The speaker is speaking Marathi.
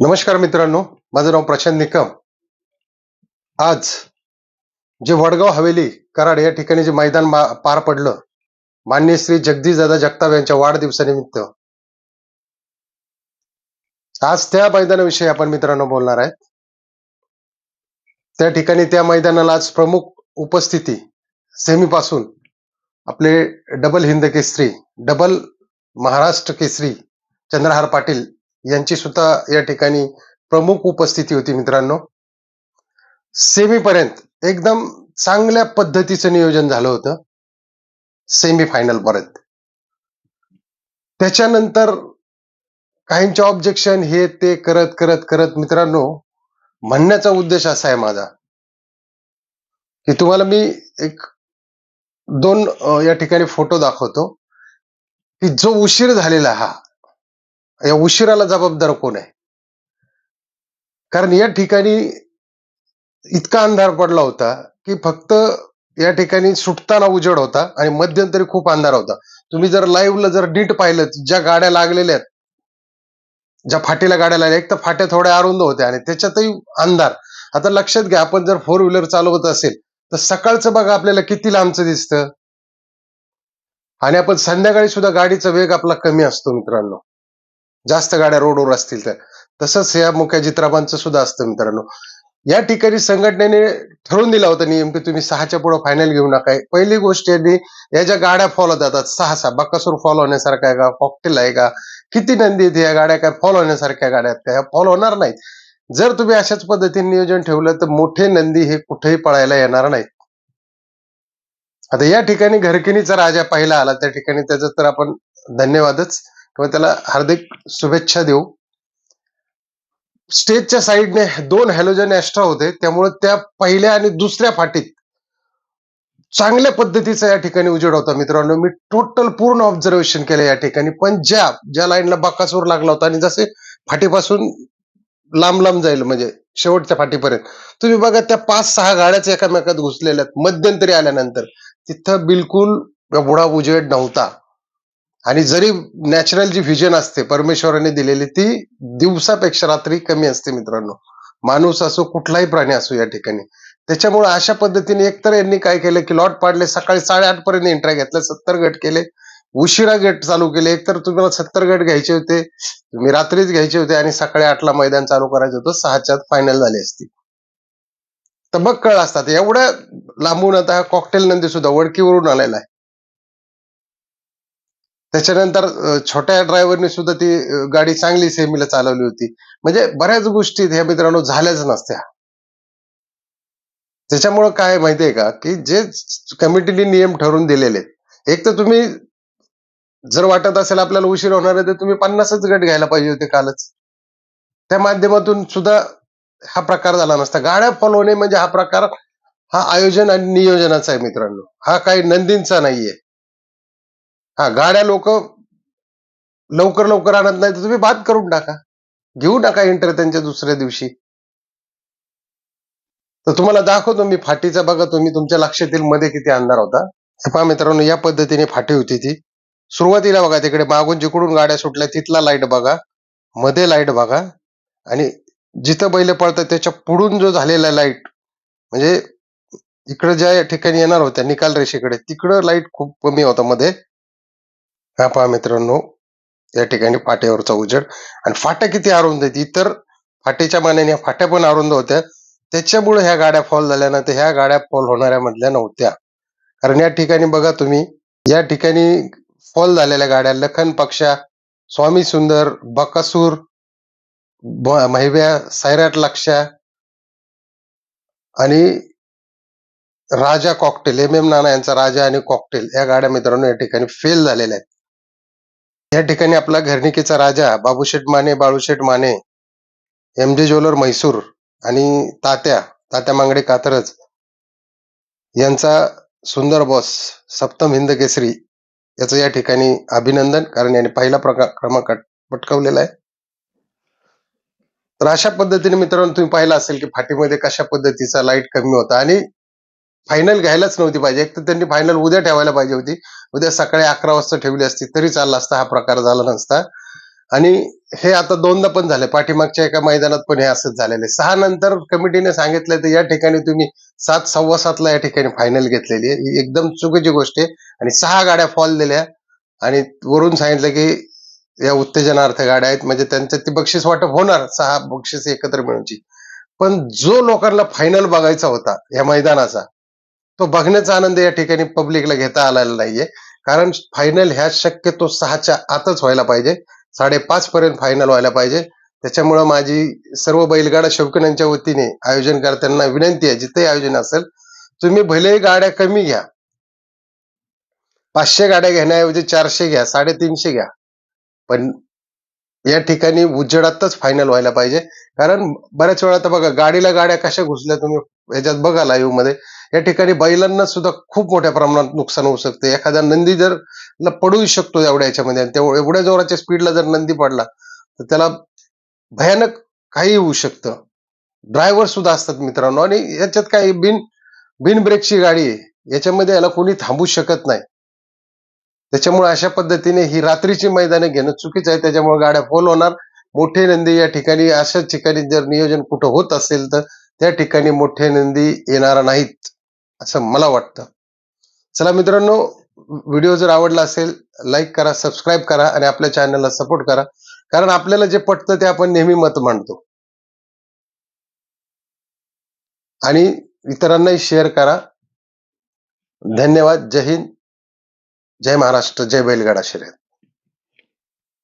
नमस्कार मित्रांनो माझं नाव प्रशांत निकम. आज जे वडगाव हवेली कराड या ठिकाणी जे मैदान पार पडलं मान्य श्री जगदीशदादा जगताप यांच्या वाढदिवसानिमित्त. आज त्या मैदानाविषयी आपण मित्रांनो बोलणार आहे त्या ठिकाणी त्या मैदानाला आज प्रमुख उपस्थिती सेमीपासून आपले डबल हिंद केसरी डबल महाराष्ट्र केसरी चंद्रहार पाटील यांची सुद्धा या ठिकाणी प्रमुख उपस्थिती होती मित्रांनो. सेमी पर्यंत एकदम चांगल्या पद्धतीचं नियोजन झालं होतं. सेमी फायनल पर्यंत. त्याच्यानंतर काहींचे ऑब्जेक्शन हे ते करत करत करत मित्रांनो म्हणण्याचा उद्देश असा आहे माझा की तुम्हाला मी एक दोन या ठिकाणी फोटो दाखवतो की जो उशीर झालेला हा या उशिराला जबाबदार कोण आहे? कारण या ठिकाणी इतका अंधार पडला होता की फक्त या ठिकाणी सुटताना उजेड होता आणि मध्यंतरी खूप अंधार होता. तुम्ही जर लाईव्हला जर नीट पाहिलं ज्या गाड्या लागलेल्या आहेत ज्या फाटीला गाड्या लागल्या एक तर फाट्या थोड्या अरुंद होत्या आणि त्याच्यातही अंधार. आता लक्षात घ्या आपण जर फोर व्हीलर चालवत असेल तर सकाळचं बघा आपल्याला किती लांबचं दिसतं. आणि आपण संध्याकाळी सुद्धा गाडीचा वेग आपला कमी असतो मित्रांनो. जास्त गाड्या रोडवर असतील तर. तसंच या मुख्या चित्राबांचं सुद्धा असतं मित्रांनो. या ठिकाणी संघटनेने ठरवून दिला होता नियम की तुम्ही सहाच्या पुढे फायनल घेऊ नका. पहिली गोष्ट यांनी या ज्या गाड्या फॉलो जातात सहा सहा बक्कासूर फॉलो होण्यासारख्या आहे का कॉकटेल आहे का? किती नंदी आहेत या गाड्या काय फॉलो होण्यासारख्या गाड्या आहेत का? ह्या फॉलो होणार नाहीत. जर तुम्ही अशाच पद्धतीने नियोजन ठेवलं तर मोठे नंदी हे कुठेही पळायला येणार नाहीत. आता या ठिकाणी घरकिनीचा राजा पहिला आला त्या ठिकाणी त्याचं तर आपण धन्यवादच. किंवा त्याला हार्दिक शुभेच्छा देऊ. स्टेजच्या साईडने दोन हॅलोजन एक्स्ट्रा होते. त्यामुळे त्या पहिल्या आणि दुसऱ्या फाटीत चांगल्या पद्धतीचा या ठिकाणी उजेड होता मित्रांनो. मी टोटल पूर्ण ऑब्झर्वेशन केलं या ठिकाणी. पण ज्या ज्या लाईनला बाकासूर लागला होता आणि जसे फाटीपासून लांब लांब जाईल म्हणजे शेवटच्या फाटीपर्यंत तुम्ही बघा त्या पाच सहा गाड्याच एकामेकात घुसलेल्या आहेत. मध्यंतरी आल्यानंतर तिथं बिलकुल एवढा उजेड नव्हता. आणि जरी नॅचरल जी व्हिजन असते परमेश्वराने दिलेली ती दिवसापेक्षा रात्री कमी असते मित्रांनो. माणूस असो कुठलाही प्राणी असो या ठिकाणी. त्याच्यामुळे अशा पद्धतीने एकतर यांनी काय केलं की लॉट पाडले सकाळी साडेआठ पर्यंत एंट्रा घेतल्या सत्तर गट केले. उशिरा गट चालू केले. एकतर तुम्हाला सत्तर गट घ्यायचे होते तुम्ही रात्रीच घ्यायचे होते आणि सकाळी आठला मैदान चालू करायचं होतं सहाच्यात फायनल झाली असती. तर मग कळ असतात एवढ्या लांबून आता हा कॉकटेल नंदी सुद्धा वडकीवरून आलेला आहे. त्याच्यानंतर छोट्या ड्रायव्हरने सुद्धा ती गाडी चांगली सेमीला चालवली होती. म्हणजे बऱ्याच गोष्टी ह्या मित्रांनो झाल्याच नसत्या. त्याच्यामुळं काय आहे माहितीये का? की जे कमिटीने नियम ठरवून दिलेले आहेत, एक तर तुम्ही जर वाटत असेल आपल्याला उशीर होणार आहे तर तुम्ही पन्नासच गट घ्यायला पाहिजे होते कालच. त्या माध्यमातून सुद्धा हा प्रकार झाला नसता. गाड्या फॉलो होणे म्हणजे हा प्रकार हा आयोजन आणि नियोजनाचा आहे मित्रांनो. हा काही नंदींचा नाहीये. हा गाड्या लोक लवकर लवकर आणत नाही तर तुम्ही बाद करून टाका. घेऊ नका इंटर त्यांच्या दुसऱ्या दिवशी. तर तुम्हाला दाखवतो मी फाटीचा बघा तुम्ही तुमच्या लक्षात येईल मध्ये किती अंधार होता. हे पहा मित्रांनो या पद्धतीने फाटी होती ती. सुरुवातीला बघा तिकडे मागून जिकडून गाड्या सुटल्या तिथला लाइट बघा. मध्ये लाइट बघा. आणि जिथं बैल पळतात त्याच्या पुढून जो झालेला लाइट म्हणजे इकडे ज्या ठिकाणी येणार होत्या निकाल रेषेकडे तिकडं लाइट खूप कमी होता मध्ये. हा पहा मित्रांनो या ठिकाणी फाट्यावरचा उजेड. आणि फाट्या किती अरुंद आहेत? इतर फाटीच्या मानाने फाट्या पण अरुंद होत्या. त्याच्यामुळे ह्या गाड्या फॉल झाल्या नंतर ह्या गाड्या फॉल होणाऱ्या मधल्या नव्हत्या. कारण या ठिकाणी बघा तुम्ही या ठिकाणी फॉल झालेल्या गाड्या लखन पक्षा स्वामी सुंदर बकासूर महिव्या सैराट लक्षा आणि Raja cocktail M M Nana यांचा राजा आणि कॉकटेल या गाड्या मित्रांनो या ठिकाणी फेल झालेल्या आहेत. या ठिकाणी आपला घरणिकेचा राजा Babusheth Mane Balusheth Mane M J jeweller Mysore आणि तात्या तात्या मांगडे कातरज यांचा सुंदर बॉस सप्तम हिंद केसरी याचं या ठिकाणी अभिनंदन कारण याने पहिला प्रकार क्रमांक पटकवलेला आहे. तर अशा पद्धतीने मित्रांनो तुम्ही पाहिलं असेल की फाटीमध्ये कशा पद्धतीचा लाइट कमी होता आणि फायनल घ्यायलाच नव्हती पाहिजे. एक तर त्यांनी फायनल उद्या ठेवायला पाहिजे होती. उद्या सकाळी अकरा वाजता ठेवली असती तरी चालला असता हा प्रकार झाला नसता. आणि हे आता दोनदा पण झाले. पाठीमागच्या एका मैदानात पण हे असंच झालेले सहा नंतर कमिटीने सांगितलं तर या ठिकाणी तुम्ही सात सव्वा सातला या ठिकाणी फायनल घेतलेली आहे. ही एकदम चुकीची गोष्ट आहे. आणि सहा गाड्या फॉल दिल्या. आणि वरून सांगितलं की या उत्तेजनार्थ गाड्या आहेत. म्हणजे त्यांचं ती बक्षीस वाटप होणार. सहा बक्षीस एकत्र मिळूनची पण जो लोकांना फायनल बघायचा होता या मैदानाचा तो बघण्याचा आनंद या ठिकाणी पब्लिकला घेता आलेला नाहीये. कारण फायनल ह्या शक्यतो सहाच्या आतच व्हायला पाहिजे. साडेपाच पर्यंत फायनल व्हायला पाहिजे. त्याच्यामुळं माझी सर्व बैलगाडा शौकीनांच्या वतीने आयोजनकर्त्यांना विनंती आहे जिथे आयोजन असेल तुम्ही भलेही गाड्या कमी घ्या. पाचशे गाड्या घेण्याऐवजी चारशे घ्या साडेतीनशे घ्या. पण या ठिकाणी उजेडातच फायनल व्हायला पाहिजे. कारण बऱ्याच वेळा तर बघा गाडीला गाड्या कशा घुसल्या तुम्ही याच्यात बघा लाईव्हमध्ये या ठिकाणी बैलांना सुद्धा खूप मोठ्या प्रमाणात नुकसान होऊ शकते. एखादा नंदी जर ला पडूही शकतो एवढ्या याच्यामध्ये आणि तेवढ्या एवढ्या जोराच्या स्पीडला जर नंदी पडला तर त्याला भयानक काही होऊ शकतं. ड्रायव्हर सुद्धा असतात मित्रांनो आणि याच्यात काही बिन बिन ब्रेकची गाडी आहे. याच्यामध्ये याला कोणी थांबू शकत नाही. त्याच्यामुळे अशा पद्धतीने ही रात्रीची मैदाने घेणं चुकीचं आहे. त्याच्यामुळे गाड्या फोल होणार. मोठे नंदी या ठिकाणी अशा ठिकाणी जर नियोजन कुठं होत असेल तर त्या ठिकाणी मोठे नंदी येणार नाहीत. असं मला वाटतं. चला मित्रांनो व्हिडिओ जर आवडला असेल लाईक करा सबस्क्राईब करा आणि आपल्या चॅनलला सपोर्ट करा. कारण आपल्याला जे पटतं ते आपण नेहमी मत मांडतो. आणि इतरांनाही शेअर करा. धन्यवाद. जय हिंद. जय महाराष्ट्र. जय बैलगाडा शर्यत.